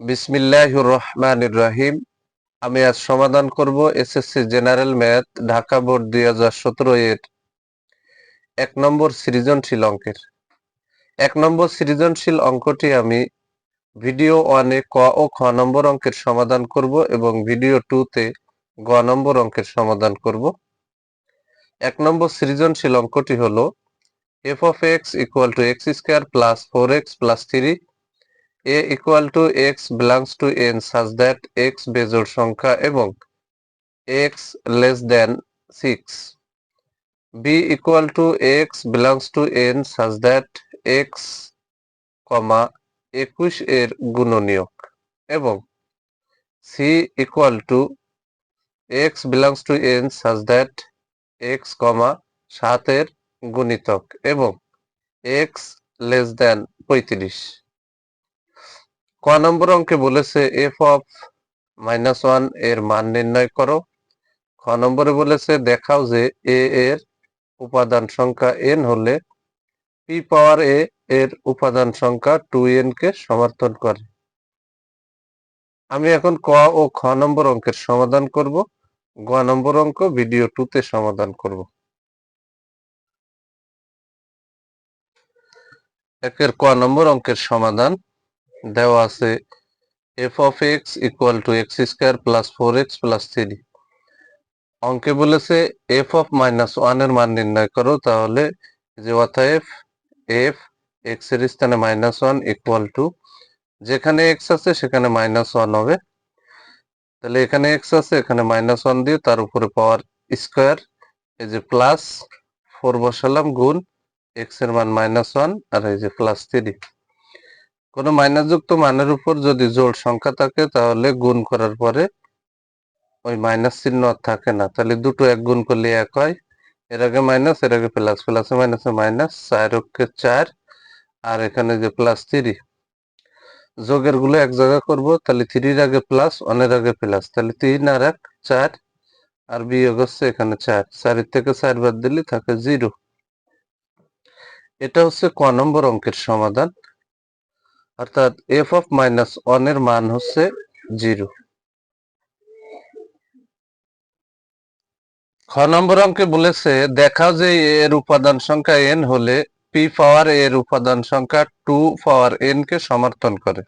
বিসমিল্লাহ রহমান রাহিম। আমি আজ সমাধান করব SSC general math Dhaka board দুই হাজার সতেরো এর। এক নম্বর সৃজনশীল অঙ্কের। এক নম্বর সৃজনশীল অঙ্কটি আমি ভিডিও ওয়ানে ক ও খ নম্বর অঙ্কের সমাধান করব এবং ভিডিও টুতে গ নম্বর অঙ্কের সমাধান করব। এক নম্বর সৃজনশীল অঙ্কটি হলো f of x equal to x square plus four x plus three a equal to x belongs to n such that x বেজোড় সংখ্যা এবং x less than 6 b equal to x belongs to n such that x কমা 21 এর গুণনীয়ক এবং c equal to x belongs to n such that x কমা 7 এর গুণিতক এবং x less than 35 ক নম্বর অঙ্কে বলেছে এফ অফ মাইনাস ওয়ানের মান নির্ণয় করো। খ নম্বরে বলেছে দেখাও যে এ এর উপাদান সংখ্যা এন হলে পি পাওয়ার এ এর উপাদান সংখ্যা টু এন কে সমর্থন করে। আমি এখন ক ও খ নম্বর অঙ্কের সমাধান করব। গ নম্বর অঙ্ক ভিডিও টুতে সমাধান করব। একের ক নম্বর অঙ্কের সমাধান। দেওয়া আছে f of x equal to x square plus four x plus three অঙ্কে বলেছে এফ অফ মাইনাস ওয়ানের মান নির্ণয় করো, তাহলে যে অতএব এফ এক্সের স্থানে মাইনাস ওয়ান ইকুয়াল টু যেখানে এক্স আছে সেখানে মাইনাস ওয়ান হবে। তাহলে এখানে এক্স আছে, এখানে মাইনাস ওয়ান দিয়ে তার উপরে পাওয়ার স্কোয়ার এই যে প্লাস ফোর বসালাম, গুণ এক্সের মান মাইনাস ওয়ান আর এই যে প্লাস থ্রি কোনো মাইনাস যুক্ত মানের উপর যদি জোড় সংখ্যা থাকে, তাহলে গুণ করার পরে ওই মাইনাস চিহ্ন থাকে না। তাহলে দুটো এক গুণ করলে এক হয়। এর আগে মাইনাস, এর আগে প্লাস। প্লাসে মাইনাসে মাইনাস, চার অক্ষে চার, আর এখানে যে প্লাস থ্রি। যোগেরগুলো এক জায়গা করব, তাহলে থ্রির আগে প্লাস ওয়ানের আগে প্লাস। তাহলে তিন আর এক, চার, আর বিয়োগ হচ্ছে এখানে চার। চারের থেকে চার বাদ দিলে থাকে জিরো। এটা হচ্ছে ক নম্বর অঙ্কের সমাধান। অর্থাৎ এফ অফ মাইনাস ওয়ানের মান হচ্ছে জিরো খ নম্বর অঙ্কে বলেছে, দেখাও যে এর উপাদান সংখ্যা এন হলে পি পাওয়ার এর উপাদান সংখ্যা টু পাওয়ার এন কে সমর্থন করে।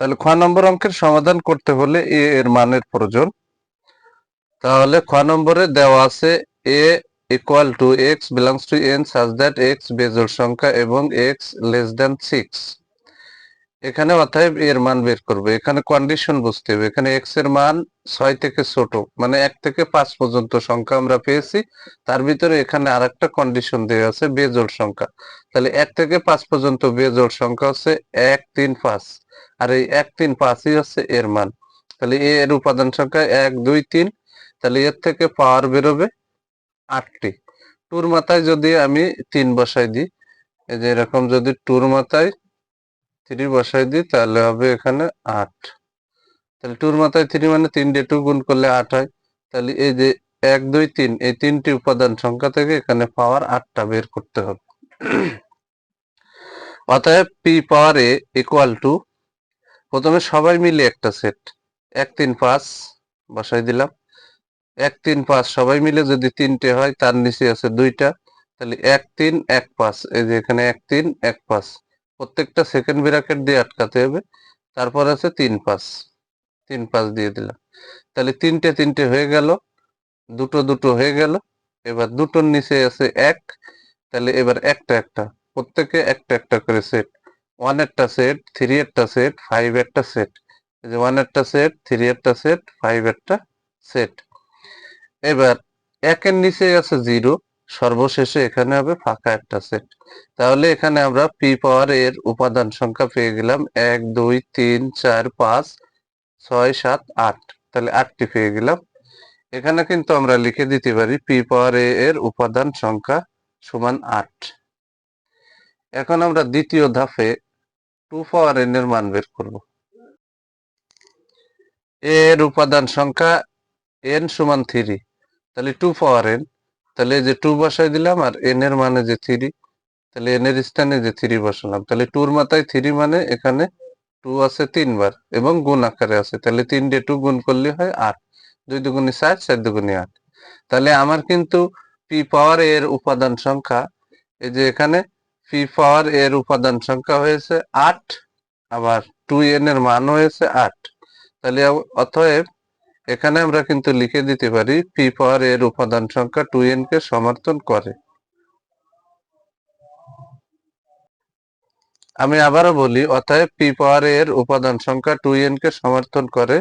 তাহলে খ নম্বর অঙ্কের সমাধান করতে হলে এ এর মানের প্রয়োজন। তাহলে খ নম্বরে দেওয়া আছে A equal to x belongs to N such that x বেজোড় সংখ্যা এবং এক্স লেস দ্যান সিক্স এখানে অতএব এর মান বের করবে। এখানে কন্ডিশন বুঝতে হবে। এখানে এক্সের মান ছয় থেকে ছোট মানে এক থেকে পাঁচ পর্যন্ত সংখ্যা আমরা পেয়েছি। তার ভিতরে এখানে আর একটা কন্ডিশন দেওয়া আছে, বেজোড় সংখ্যা। তাহলে এক থেকে পাঁচ পর্যন্ত বেজোড় সংখ্যা হচ্ছে এক তিন পাঁচ। আর এই এক তিন পাঁচই হচ্ছে এর মান। তাহলে এ এর উপাদান সংখ্যা এক, দুই, তিন। তাহলে এর থেকে পাওয়ার বেরোবে আটটি। টুর মাথায় যদি আমি তিন বসাই দিই, এই যে এরকম যদি টুর মাথায় থ্রি বসাই দিই, তাহলে হবে এখানে আট। তাহলে টুর মাথায় থ্রি মানে তিন ডে টু গুণ করলে আট হয়। তাহলে এই যে এক, দুই, তিন, এই তিনটি উপাদান সংখ্যা থেকে এখানে পাওয়ার আটটা বের করতে হবে। অতএব P power A equal to প্রথমে সবাই মিলে একটা সেট এক, তিন, পাঁচ, বসাই দিলাম। এক, তিন, পাঁচ, সবাই মিলে যদি তিনটে হয়, তার নিচে আছে দুইটা। তাহলে এক, তিন, এক, পাঁচ। এই যে এখানে এক, তিন, এক, পাঁচ। প্রত্যেকটা সেকেন্ড ব্র্যাকেট দিয়ে আটকাতে হবে। তারপর আছে তিন পাস তিন পাস দিয়ে দিলাম। তাহলে তিনটে তিনটে হয়ে গেল। দুটো দুটো হয়ে গেল। এবার দুটোর নিচে আছে এক। তাহলে এবার একটা একটা। প্রত্যেকে একটা একটা করে সেট ওয়ান একটা সেট থ্রি একটা সেট ফাইভ একটা সেট যে ওয়ান একটা সেট থ্রি একটা সেট ফাইভ একটা সেট এবার একের নিচে আছে জিরো সর্বশেষে এখানে হবে ফাঁকা একটা সেট। তাহলে এখানে আমরা পি পাওয়ার এর উপাদান সংখ্যা পেয়ে গেলাম এক, দুই, তিন, চার, পাঁচ, ছয়, সাত, আট। তাহলে আটটি পেয়ে গেলাম। এখানে কিন্তু আমরা লিখে দিতে পারি পি পাওয়ার এ এর উপাদান সংখ্যা সমান আট। এখন আমরা দ্বিতীয় ধাপে টু পাওয়ার এন এর মান বের করব। এর উপাদান সংখ্যা এন সমান থ্রি। তাহলে টু পাওয়ার এন তাহলে যে টু বসাই দিলাম আর এন এর মানে যে থ্রি তাহলে এন এর স্থানে যে থ্রি বসালাম, তাহলে টুর মাথায় থ্রি মানে এখানে টু আছে তিনবার এবং গুণ আকারে আছে, তাহলে তিন দিয়ে টু গুণ করলে হয় আট, দুই দুগুণে চার চার দুগুণে আট। তাহলে আমার কিন্তু পি পাওয়ার এর উপাদান সংখ্যা, এই যে এখানে পি পাওয়ার এর উপাদান সংখ্যা হয়েছে আট, আবার টু এন এর মান হয়েছে আট। তাহলে অতএব এখানে আমরা কিন্তু লিখে দিতে পারি পি পাওয়ার এর উপাদান সংখ্যা টু এন কে সমর্থন করে। আমি আবারও বলি, অতএব পি পাওয়ার এর উপাদান সংখ্যা টু এন কে সমর্থন করে।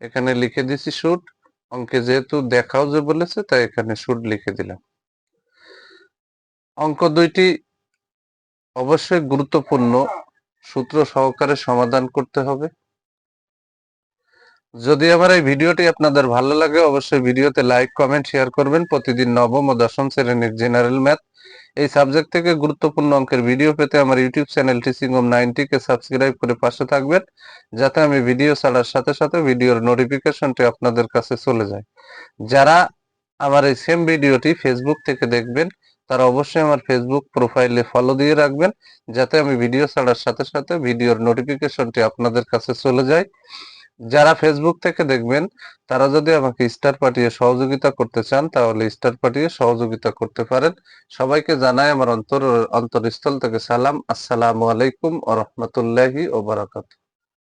এখানে লিখে দিছি শুট অঙ্কে যেহেতু দেখাও যে বলেছে, তাই এখানে শুট লিখে দিলাম। অঙ্ক দুইটি অবশ্যই গুরুত্বপূর্ণ। সূত্র সহকারে সমাধান করতে হবে। যদি আমার এই ভিডিওটি আপনাদের ভালো লাগে, অবশ্যই ভিডিওতে লাইক কমেন্ট শেয়ার করবেন। প্রতিদিন নবম ও দশম শ্রেণির জেনারেল ম্যাথ এই সাবজেক্ট থেকে গুরুত্বপূর্ণ অঙ্কের ভিডিও পেতে আমার ইউটিউব চ্যানেল টিচিংম নাইনটি কে সাবস্ক্রাইব করে পাশে থাকবেন, যাতে আমি ভিডিও ছাড়ার সাথে সাথে ভিডিওর নোটিফিকেশনটি আপনাদের কাছে চলে যায়। যারা আমার এই সেম ভিডিওটি ফেসবুক থেকে দেখবেন, তারা অবশ্যই আমার ফেসবুক প্রোফাইলে ফলো দিয়ে রাখবেন, যাতে আমি ভিডিও ছাড়ার সাথে সাথে ভিডিওর নোটিফিকেশনটি আপনাদের কাছে চলে যায়। যারা ফেসবুক থেকে দেখবেন, তারা যদি আমাকে স্টার পাঠিয়ে সহযোগিতা করতে চান, তাহলে স্টার পাঠিয়ে সহযোগিতা করতে পারেন। সবাইকে জানাই আমার অন্তর, অন্তরস্থল থেকে সালাম। আসসালামু আলাইকুম ও রহমতুল্লাহি